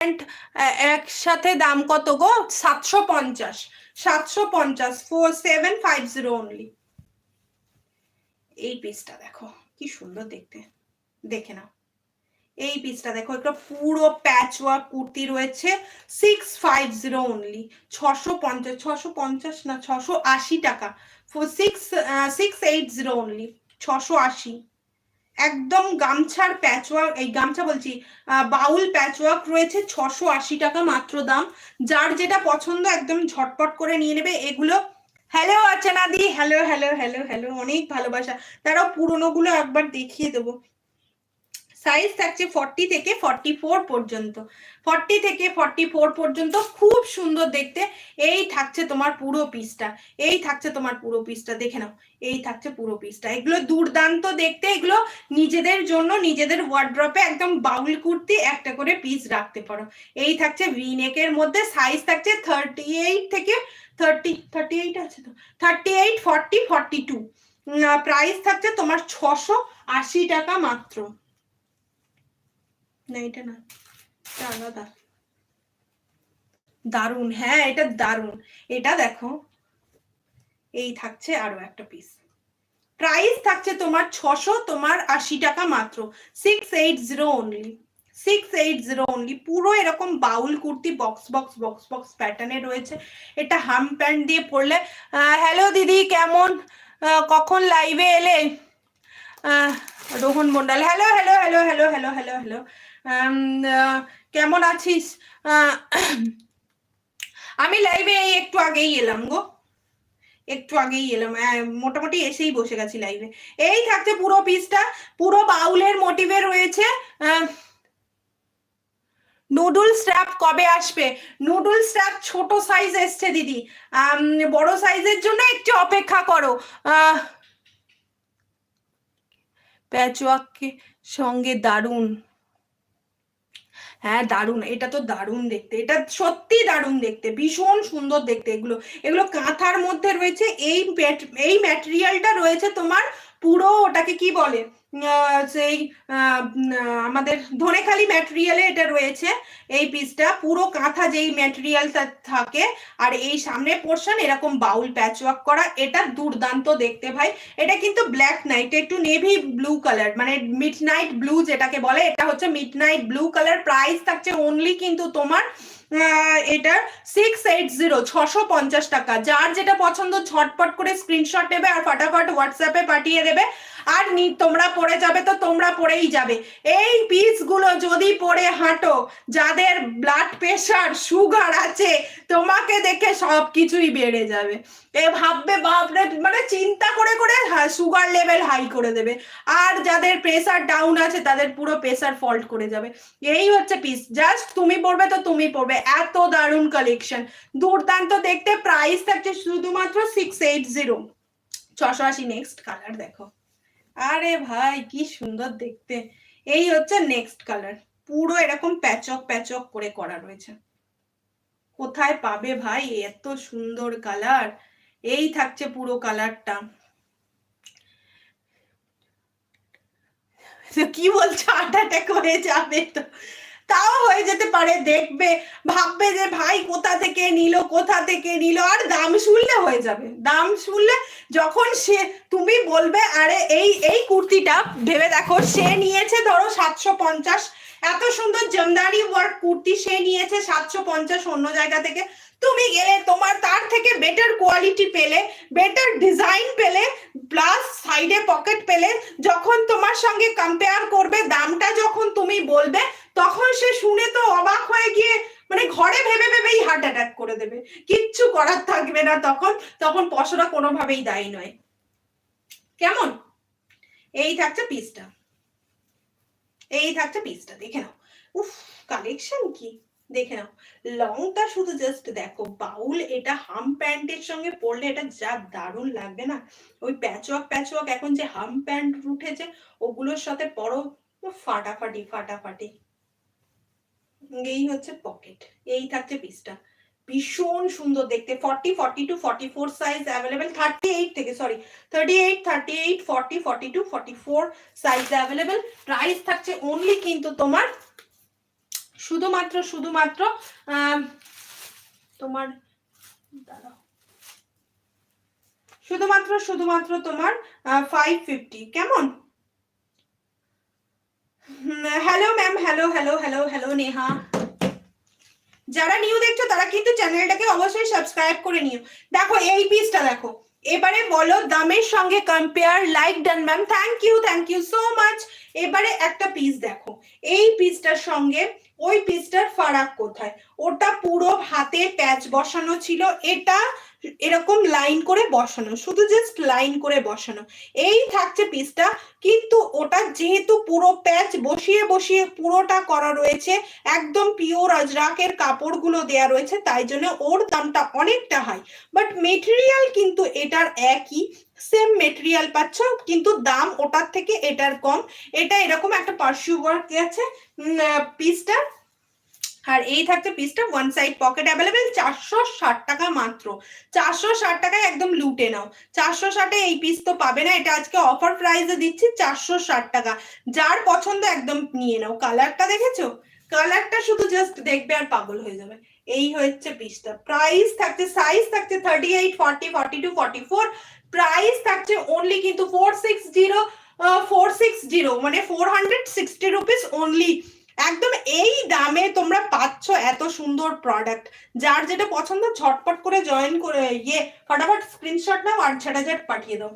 Pant একসাথে দাম কত গো? সাতশো পঞ্চাশ। সাতশো পঞ্চাশ four seven five zero only এই পিসটা দেখো, কি সুন্দর দেখতে। দেখে নাও। এই পিসটা দেখো, একটা পুরো প্যাচ ওয়ার্ক কুর্তি রয়েছে সিক্স ফাইভ জিরো অনলি ছশো পঞ্চাশ ছশো পঞ্চাশ না, ছশো আশি টাকা। Four six six eight zero only ছশো আশি। একদম গামছার প্যাচওয়ার্ক এই গামছা বলছি বাউল প্যাচওয়ার্ক রয়েছে ছশো আশি টাকা মাত্র দাম। যার যেটা পছন্দ একদম ঝটপট করে নিয়ে নেবে। এগুলো হ্যালো আচনা দি হ্যালো হ্যালো হ্যালো হ্যালো অনেক ভালোবাসা। তারাও পুরোনো গুলো একবার দেখিয়ে দেবো। সাইজ থাকছে ফর্টি থেকে ফর্টি ফোর পর্যন্ত। ফর্টি থেকে ফর্টি ফোর পর্যন্ত খুব সুন্দর দেখতে। এই থাকছে তোমার পুরো পিসটা এই থাকছে তোমার পুরো পিসটা দেখে নাও, এই থাকছে পুরো পিসটা এগুলো দুর্দান্ত দেখতে, এগুলো নিজেদের জন্য, নিজেদের ওয়ার্ড্রপে একদম বাউল কুর্তি একটা করে পিস রাখতে পারো। এই থাকছে ভিনেকের মধ্যে সাইজ থাকছে থার্টি এইট থেকে থার্টি থার্টি এইট আছে তো? Thirty eight forty forty two price থাকছে তোমার ছশো আশি টাকা মাত্র। না, এটা না। এটা আলাদা। দারুণ হ্যাঁ এটা দারুণ এটা দেখো। এই থাকছে আরও একটা পিস প্রাইস থাকছে তোমার ছশো, তোমার আশি টাকা মাত্র। Six eight zero only six eight zero only পুরো এরকম Baul kurti box box box box প্যাটার্নে রয়েছে। এটা হাম প্যান্ট দিয়ে পরলে হ্যালো দিদি, কেমন? কখন লাইভে এলে? Rohan Mondal. Hello hello hello hello hello hello hello কেমন আছিস? আমি লাইভে এই একটু আগেই এলাম গো। একটু আগেই এলাম। আহ, মোটামুটি এসেই বসে গেছি লাইভে এই থাকছে পুরো পিসটা পুরো বাউলের মোটিভে রয়েছে নুডল স্ট্র্যাপ কবে আসবে? নুডল স্ট্র্যাপ ছোট সাইজ এসছে দিদি। বড় সাইজের জন্য একটু অপেক্ষা করো। আহ প্যাচওয়ার্কের সঙ্গে দারুণ হ্যাঁ দারুণ এটা তো দারুণ দেখতে। এটা সত্যি দারুণ দেখতে। ভীষণ সুন্দর দেখতে এগুলো। এগুলো কাঁথার মধ্যে রয়েছে। এই এই ম্যাটেরিয়ালটা রয়েছে তোমার পুরো ওটাকে কি বলে? সেই আমাদের ধনেখালি ম্যাটেরিয়ালে এটা রয়েছে, এই পিসটা পুরো কাঁথা যেই ম্যাটেরিয়ালটা থাকে, আর এই সামনে পোর্শন এরকম বাউল প্যাচওয়ার্ক করা, এটা দুর্দান্ত দেখতে ভাই। এটা কিন্তু ব্ল্যাক নাইট একটু নেভি ব্লু কালার মানে মিড নাইট ব্লু যেটাকে বলে, এটা হচ্ছে midnight blue colour price থাকছে অনলি কিন্তু তোমার এটার সিক্স এইট জিরো ছশো পঞ্চাশ টাকা। যার যেটা পছন্দ, ঝটপট করে স্ক্রিনশট নেবে আর ফটাফট হোয়াটসঅ্যাপে পাঠিয়ে দেবে। আর তোমরা পড়ে যাবে তো তোমরা পড়েই যাবে। এই পিসগুলো যদি পরে হাঁটো, যাদের ব্লাড প্রেশার সুগার আছে, তোমাকে দেখে সব কিছুই বেড়ে যাবে। এ ভাববে, বাপরে মানে চিন্তা করে করে সুগার লেভেল হাই করে দেবে। আর যাদের প্রেশার ডাউন আছে, তাদের পুরো প্রেসার ফল্ট করে যাবে। এই হচ্ছে পিস জাস্ট তুমি পড়বে তো তুমি পড়বে। এত দারুণ কালেকশন দুর্দান্ত। দেখতে প্রাইস থাকছে শুধুমাত্র সিক্স এইট জিরো ছশো আশি। নেক্সট কালার দেখো। আরে ভাই, কি সুন্দর দেখতে। এই হচ্ছে নেক্সট কালার পুরো এরকম প্যাচক প্যাচক করে করা রয়েছে। কোথায় পাবে ভাই? এত সুন্দর কালার এই থাকছে পুরো কালারটা কি বলছো? হার্ট অ্যাটাক হয়ে যাবে তো। হয়ে যেতে পারে দেখবে, ভাববে যে ভাই কোথা থেকে নিল, কোথা থেকে নিল, আর দাম শুনলে হয়ে যাবে। দাম শুনলে যখন সে, তুমি বলবে, আরে এই এই কুর্তিটা, ভেবে দেখো, সে নিয়েছে ধরো সাতশো পঞ্চাশ এত সুন্দর জামদানি ওয়ার্ক কুর্তি সে নিয়েছে সাতশো পঞ্চাশ অন্য জায়গা থেকে। তুমি গেলে তোমার তার থেকে বেটার কোয়ালিটি পেলে বেটার ডিজাইন পেলে প্লাস সাইডে পকেট পেলে, যখন তোমার সঙ্গে কম্পেয়ার করবে, দামটা যখন তুমি বলবে, তখন সে শুনে তো অবাক হয়ে গিয়ে মানে ঘরে ভেবে ভেবেই হার্ট অ্যাটাক করে দেবে। কিচ্ছু করার থাকবে না তখন তখন পশরা কোনোভাবেই দায়ী নয়। কেমন? এই থাকছে পিসটা এই থাকছে পিসটা দেখে নাও। উফ কালেকশন কি? দেখে নাও। লংটা শুধু জাস্ট দেখো, বাউল এটা হাম প্যান্টের সঙ্গে পরলে এটা যা দারুণ লাগবে না? ওই প্যাচওয়াক প্যাচওয়াক এখন যে হাম প্যান্ট উঠেছে, ওগুলোর সাথে পরো ফাটাফাটি ফাটাফাটি। এই হচ্ছে পকেট এই থাকছে পিসটা ভীষণ সুন্দর দেখতে। Forty forty two forty four size available thirty eight থেকে sorry thirty eight thirty eight forty forty two forty four size available price থাকছে অনলি কিন্তু তোমার শুধুমাত্র শুধুমাত্র তোমার, দাঁড়াও। শুধুমাত্র শুধুমাত্র তোমার ফাইভ ফিফটি কেমন? Hello ma'am hello hello hello hello Neha. যারা নিউ দেখছ, তারা কিন্তু চ্যানেলটাকে অবশ্যই সাবস্ক্রাইব করে নিও। দেখো, এই পিসটা দেখো। এবারে বলো, দামের সঙ্গে compare like done ma'am thank you thank you so much এবারে একটা পিস দেখো। এই পিসটার সঙ্গে, ওই পিসটার ফারাক কোথায়? ওটা পুরো হাতে প্যাচ বসানো ছিল। এটা এরকম লাইন করে বসানো, শুধু জাস্ট লাইন করে বসানো। এই থাকছে পিসটা কিন্তু ওটা যেহেতু পুরো প্যাচ বসিয়ে বসিয়ে পুরোটা করা রয়েছে, একদম পিওর আজরাকের কাপড়গুলো দেয়া রয়েছে, তাই জন্য ওর দামটা অনেকটা হাই বাট মেটেরিয়াল কিন্তু এটার একই সেম মেটেরিয়াল পাচ্ছ, কিন্তু দাম ওটার থেকে এটার কম। এটা এরকম একটা পার্সিউ ওয়ার্ক আছে পিসটা আর এই থাকছে পিসটা ওয়ান সাইড পকেট অ্যাভেলেবেল চারশো ষাট টাকা মাত্র। চারশো ষাট টাকায় একদম লুটে নাও। চারশো ষাটে এই পিস তো পাবে না, এটা আজকে অফার প্রাইসে দিচ্ছি চারশো ষাট টাকা। যার পছন্দ একদম নিয়ে নাও। কালারটা দেখেছ? কালারটা শুধু জাস্ট দেখবে আর পাগল হয়ে যাবে। এই হচ্ছে পিসটা প্রাইস থাকছে সাইজ থাকছে thirty eight forty forty two forty four price থাকছে অনলি কিন্তু four six zero four six zero মানে four hundred sixty rupees only একদম এই দামে তোমরা পাচ্ছ এত সুন্দর প্রোডাক্ট যার যেটা পছন্দ, ঝটপট করে জয়েন করে ইয়ে ফটাফট স্ক্রিনশট নাও আর সেটা পাঠিয়ে দাও।